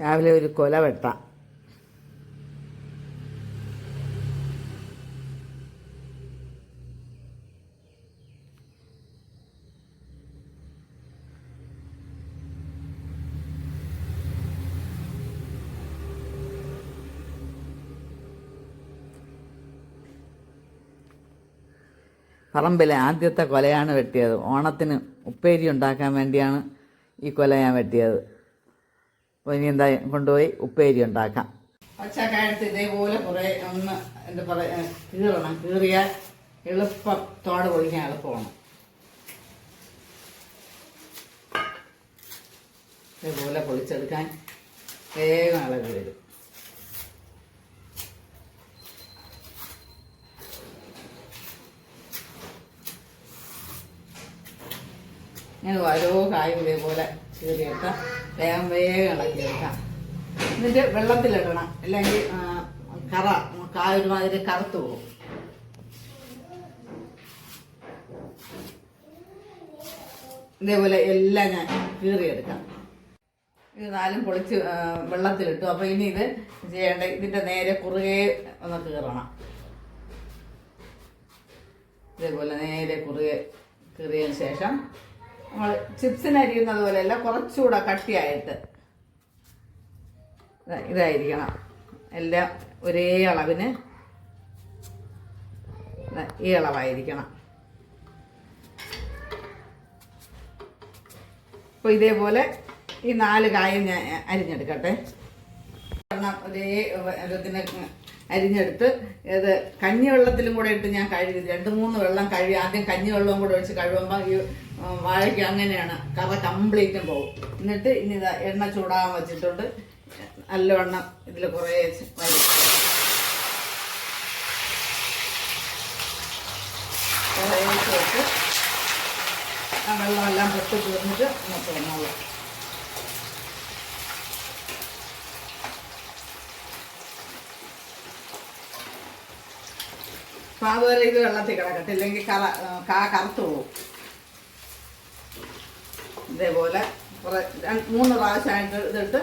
രാവിലെ ഒരു കൊല വെട്ട. പറമ്പിലെ ആദ്യത്തെ കൊലയാണ് വെട്ടിയത്. ഓണത്തിന് ഉപ്പേരി ഉണ്ടാക്കാൻ വേണ്ടിയാണ് ഈ കൊല ഞാൻ വെട്ടിയത്. ഇനി എന്താ കൊണ്ടുപോയി ഉപ്പേരി ഉണ്ടാക്കാം. പച്ചക്കായത്ത് ഇതേപോലെ കുറേ ഒന്ന് എന്താ പറയുക കീറണം. കീറിയാൽ തോട് പൊളിക്കാൻ എളുപ്പമാണ്. ഇതേപോലെ പൊളിച്ചെടുക്കാൻ വേഗം ഇളകി വരും. ഇങ്ങനെ ഓരോ കായും ഇതേപോലെ കീറിയിട്ട് വേഗം വേഗം ഇളക്കി എടുക്കാം. എന്നിട്ട് വെള്ളത്തിലിടണം. അല്ലെങ്കിൽ കറ കായ ഒരുമാതിരി കറുത്തു പോകും. ഇതേപോലെ എല്ലാം ഞാൻ കീറിയെടുക്കാം. ഇത് നാലും പൊളിച്ച് വെള്ളത്തിലിട്ടു. അപ്പോൾ ഇനി ഇത് ചെയ്യേണ്ട ഇതിന്റെ നേരെ കുറുകെ ഒന്ന് കീറണം. ഇതേപോലെ നേരെ കുറുകെ കീറിയതിന് ശേഷം നമ്മൾ ചിപ്സിന് പോലെയല്ല കുറച്ചുകൂടെ കട്ടിയായിട്ട്. ഇതായിരിക്കണം. എല്ലാം ഒരേ അളവിന് ഈ അളവായിരിക്കണം. അപ്പോൾ ഇതേപോലെ ഈ നാല് കായും ഞാൻ അരിഞ്ഞെടുക്കട്ടെ. കാരണം ഒരേ ഇതിനെ അരിഞ്ഞെടുത്ത് ഇത് കഞ്ഞിവെള്ളത്തിലും കൂടെ ഇട്ട് ഞാൻ കഴുകി. രണ്ട് മൂന്ന് വെള്ളം കഴുകി. ആദ്യം കഞ്ഞിവെള്ളവും കൂടെ ഒഴിച്ച് കഴുകുമ്പോൾ ഈ വാഴയ്ക്ക് അങ്ങനെയാണ്. കറ കംപ്ലീറ്റും പോകും. എന്നിട്ട് ഇനി ഇതാ എണ്ണ ചൂടാകാൻ വെച്ചിട്ടുണ്ട്. നല്ലവണ്ണം ഇതിൽ കുറേ വരും കുറേ വെച്ച് ആ വെള്ളമെല്ലാം പൊട്ടി തീർന്നിട്ട് നമുക്ക് വന്നോളൂ. അപ്പം അതുവരെ ഇത് വെള്ളത്തിൽ കിടക്കട്ടെ. ഇല്ലെങ്കിൽ കറ കാ കറുത്തു പോകും. ഇതേപോലെ കുറേ മൂന്ന് പ്രാവശ്യമായിട്ട് ഇതിട്ട്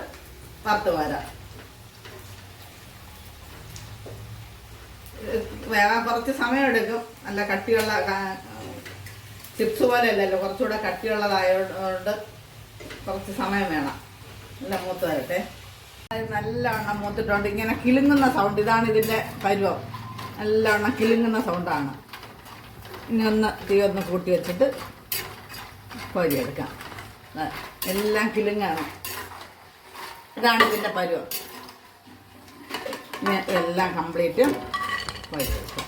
വറുത്ത് വരാം. വേഗം കുറച്ച് സമയമെടുക്കും നല്ല കട്ടിയുള്ള ചിപ്സ് പോലെ അല്ലല്ലോ കുറച്ചുകൂടെ കട്ടിയുള്ളതായതുകൊണ്ട് കുറച്ച് സമയം വേണം. നല്ല മൂത്ത് വരട്ടെ. നല്ലവണ്ണം മൂത്തിട്ടുണ്ട്. ഇങ്ങനെ കിളുങ്ങുന്ന സൗണ്ട് ഇതാണ് ഇതിന്റെ പരുവം. നല്ലവണ്ണം കിളിങ്ങുന്ന സൗണ്ടാണ്. ഇനി ഒന്ന് തീ ഒന്ന് കൂട്ടി വെച്ചിട്ട് കോരിയെടുക്കാം. എല്ലാം കിളിങ്ങാണ് ഇതാണ് ഇതിന്റെ പരുവം. ഇനി എല്ലാം കംപ്ലീറ്റ് കോരിയെടുക്കാം.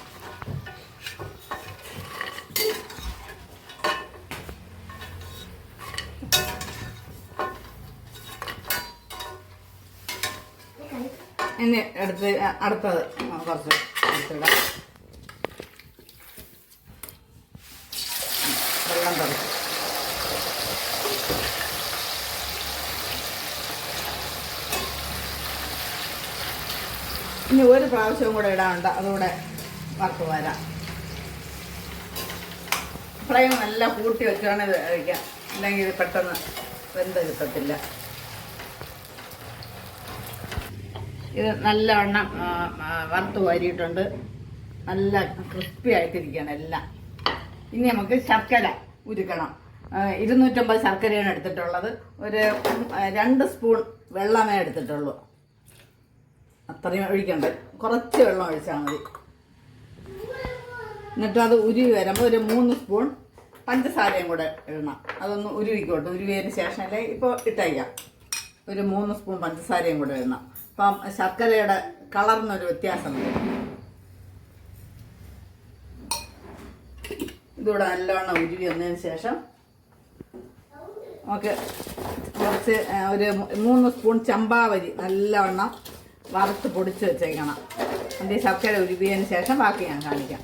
ഇനി അടുത്ത് അടുത്തത്. കുറച്ച് എടുത്തിടാം. വെള്ളം തിളച്ച് ഇനി ഒരു പ്രാവശ്യവും കൂടെ ഇടാനുണ്ട്. അതുകൂടെ വറുത്ത് വരാം. ഫ്ലെയിം നല്ല കൂട്ടി വെച്ചാണ് ഇത് കഴിക്കാം. അല്ലെങ്കിൽ ഇത് പെട്ടെന്ന് വെന്ത് കിട്ടത്തില്ല. ഇത് നല്ലവണ്ണം വറുത്ത് വാരിയിട്ടുണ്ട്. നല്ല ക്രിസ്പി ആയിട്ടിരിക്കുകയാണ് എല്ലാം. ഇനി നമുക്ക് ശർക്കര ഉരുക്കണം. ഇരുന്നൂറ്റമ്പത് ശർക്കരയാണ് എടുത്തിട്ടുള്ളത്. ഒരു രണ്ട് സ്പൂൺ വെള്ളമേ എടുത്തിട്ടുള്ളൂ. അത്രയും ഒഴിക്കണ്ട? കുറച്ച് വെള്ളം ഒഴിച്ചാൽ മതി. എന്നിട്ട് അത് ഉരുവി വരുമ്പോൾ ഒരു മൂന്ന് സ്പൂൺ പഞ്ചസാരയും കൂടെ ഇടണം. അതൊന്ന് ഉരുവിക്കോട്ടെ. ഉരുവിയതിന് ശേഷം അല്ലേ ഇപ്പോൾ ഇട്ടയ്ക്കാം ഒരു മൂന്ന് സ്പൂൺ പഞ്ചസാരയും കൂടെ ഇടണം. അപ്പം ശർക്കരയുടെ കളറിനൊരു വ്യത്യാസം ഇതുകൂടെ നല്ലവണ്ണം ഉരുവി വന്നതിന് ശേഷം നമുക്ക് കുറച്ച് ഒരു മൂന്ന് സ്പൂൺ ചമ്പാവരി നല്ലവണ്ണം വറുത്ത് പൊടിച്ച് വെച്ചേക്കണം. അതിന്റെ ശർക്കര ഉരുവിയതിന് ശേഷം ബാക്കി ഞാൻ കാണിക്കാം.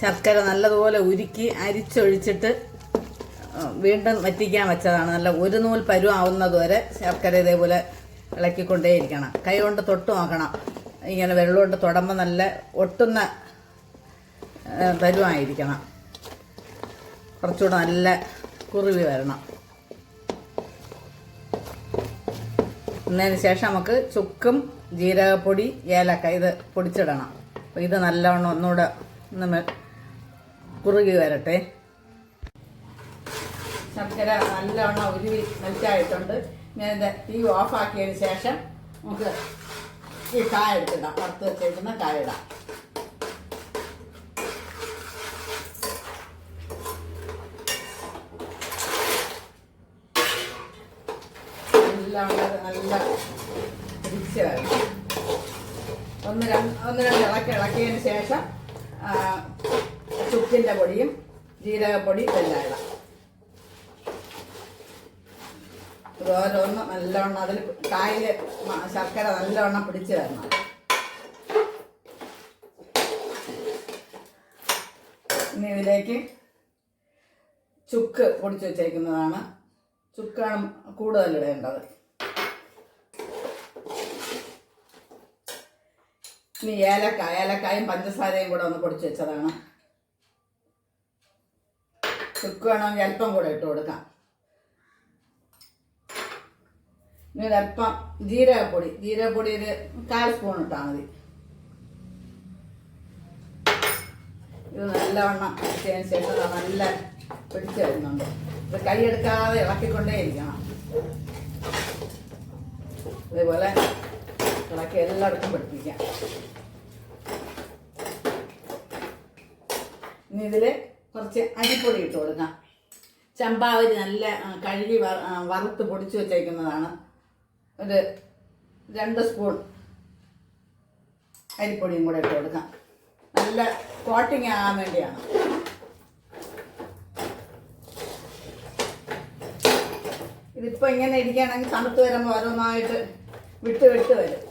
ശർക്കര നല്ലതുപോലെ ഉരുക്കി അരിച്ചൊഴിച്ചിട്ട് വീണ്ടും വറ്റിക്കാൻ വെച്ചതാണ്. നല്ല ഒരു നൂൽ പരുവാവുന്നത് വരെ ശർക്കര ഇതേപോലെ ഇളക്കിക്കൊണ്ടേയിരിക്കണം. കൈ കൊണ്ട് തൊട്ട് നോക്കണം. ഇങ്ങനെ വെള്ളം കൊണ്ട് തൊടുമ്പോൾ നല്ല ഒട്ടുന്ന തരുമായിരിക്കണം. കുറച്ചുകൂടെ നല്ല കുറുവി വരണം. എന്നതിന് ശേഷം നമുക്ക് ചുക്കും ജീരകപ്പൊടി ഏലക്ക ഇത് പൊടിച്ചിടണം. അപ്പോൾ ഇത് നല്ലവണ്ണം ഒന്നുകൂടെ ഒന്ന് കുറുകി വരട്ടെ. ശർക്കര നല്ലവണ്ണം ഉരുവി മെൽറ്റായിട്ടുണ്ട്. ഞാൻ ഇത് തീ ഓഫാക്കിയതിന് ശേഷം നമുക്ക് ഈ കായ എടുത്തിടാം. വറുത്ത് വെച്ചേക്കുന്ന കായ ഇടാം. എല്ലാം നല്ല വരണം ഒന്ന് രണ്ട് ഒന്ന് രണ്ട് ഇളക്കി ഇളക്കിയതിന് ശേഷം ചുക്കിന്റെ പൊടിയും ജീരകപ്പൊടി എല്ലാം ഇടാം. ഓരോന്ന് നല്ലവണ്ണം അതിൽ കായിൽ ശർക്കര നല്ലവണ്ണം പിടിച്ചു തരണം. ഇനി ഇതിലേക്ക് ചുക്ക് പൊടിച്ചു വെച്ചേക്കുന്നതാണ്. ചുക്കാണ് കൂടുതൽ ഇടേണ്ടത്. ഇനി ഏലക്ക ഏലക്കായും പഞ്ചസാരയും കൂടെ ഒന്ന് പൊടിച്ചു വെച്ചതാണ്. ചുക്ക് വേണമെങ്കിൽ അല്പം കൂടെ ഇട്ട് കൊടുക്കാം. ഇനി ജീരകപ്പൊടി ജീരകപ്പൊടി ഒരു കാൽ സ്പൂൺ ഇട്ടാൽ മതി. ഇത് നല്ലവണ്ണം ഇട്ടതിന് ശേഷം നല്ല പിടിച്ചു വരുന്നുണ്ട്. ഇത് കൈയെടുക്കാതെ ഇളക്കിക്കൊണ്ടേ ഇരിക്കണം ഇതേപോലെ ഇളക്കി എല്ലായിടത്തും പിടിപ്പിക്കാം. ഇനി ഇതിൽ കുറച്ച് അരിപ്പൊടി ഇട്ട് കൊടുക്കാം. ചമ്പാവരി നല്ല കഴുകി വറുത്ത് പൊടിച്ചു വെച്ചേക്കുന്നതാണ്. ഒരു രണ്ട് സ്പൂൺ അരിപ്പൊടിയും കൂടെ ഇട്ട് കൊടുക്കാം. നല്ല കോട്ടിങ് ആകാൻ വേണ്ടിയാണ്. ഇതിപ്പോൾ ഇങ്ങനെ ഇരിക്കുകയാണെങ്കിൽ തണുത്ത് വരുമ്പോൾ ഓരോന്നായിട്ട് വിട്ട് വിട്ട് വരും.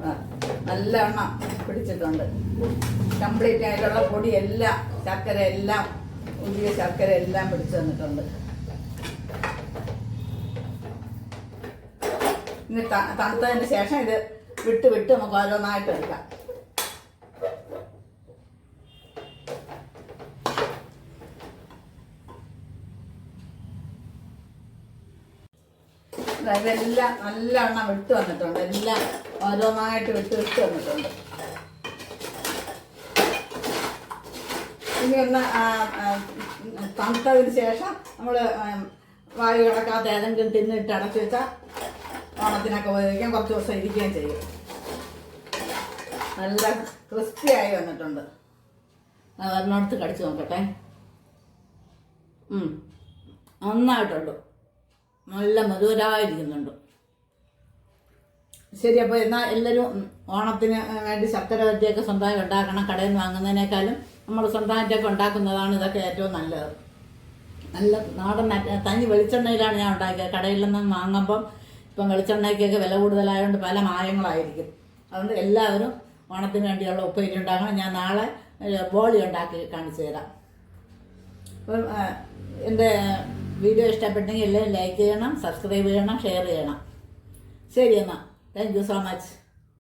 നല്ല നല്ലവണ്ണം പിടിച്ചിട്ടുണ്ട്. കംപ്ലീറ്റ് ആയിട്ടുള്ള പൊടിയെല്ലാം ശർക്കര എല്ലാം ഉള്ളിയ ശർക്കര എല്ലാം പിടിച്ചു തന്നിട്ടുണ്ട്. ഇനി തണുത്തതിന് ശേഷം ഇത് വിട്ട് വിട്ട് നമുക്ക് ഓരോന്നായിട്ട് എടുക്കാം. ഇതെല്ലാം നല്ലവണ്ണം വിട്ട് വന്നിട്ടുണ്ട്. എല്ലാം ഓരോന്നായിട്ട് വിട്ട് വിട്ട് വന്നിട്ടുണ്ട്. ഇനി ഒന്ന് തണുത്തതിന് ശേഷം നമ്മൾ വായു കിടക്കാത്ത ഏതെങ്കിലും തിന്നിട്ട് അടച്ചു വെച്ചാൽ ഓണത്തിനൊക്കെ ഉപയോഗിക്കാം കുറച്ച് ദിവസം ഇരിക്കുകയും ചെയ്യും. നല്ല ക്രിസ്പി ആയി വന്നിട്ടുണ്ട്. ഒരെണ്ണടുത്ത് കടിച്ചു നോക്കട്ടെ. നന്നായിട്ടുണ്ട്. നല്ല മധുരായിരിക്കുന്നുണ്ട്. ശരി അപ്പോൾ എന്നാൽ എല്ലാവരും ഓണത്തിന് വേണ്ടി ശർക്കര വരട്ടിയൊക്കെ സ്വന്തമായി ഉണ്ടാക്കണം കടയിൽ നിന്ന് വാങ്ങുന്നതിനേക്കാളും നമ്മൾ സ്വന്തമായിട്ടൊക്കെ ഉണ്ടാക്കുന്നതാണ് ഇതൊക്കെ ഏറ്റവും നല്ലത്. നല്ല നാടൻ തഞ്ഞി വെളിച്ചെണ്ണയിലാണ് ഞാൻ ഉണ്ടാക്കിയത്. കടയിൽ നിന്ന് വാങ്ങുമ്പം ഇപ്പം വെളിച്ചെണ്ണയ്ക്കൊക്കെ വില കൂടുതലായതുകൊണ്ട് പല മായങ്ങളായിരിക്കും. അതുകൊണ്ട് എല്ലാവരും ഓണത്തിന് വേണ്ടിയുള്ള ഉപ്പേരി ഉണ്ടാക്കണം. ഞാൻ നാളെ ബോളി ഉണ്ടാക്കി കാണിച്ചു തരാം. അപ്പം എന്റെ വീഡിയോ ഇഷ്ടപ്പെട്ടെങ്കിൽ എല്ലാവരും ലൈക്ക് ചെയ്യണം സബ്സ്ക്രൈബ് ചെയ്യണം ഷെയർ ചെയ്യണം. ശരി എന്നാൽ താങ്ക് യു സോ മച്ച്.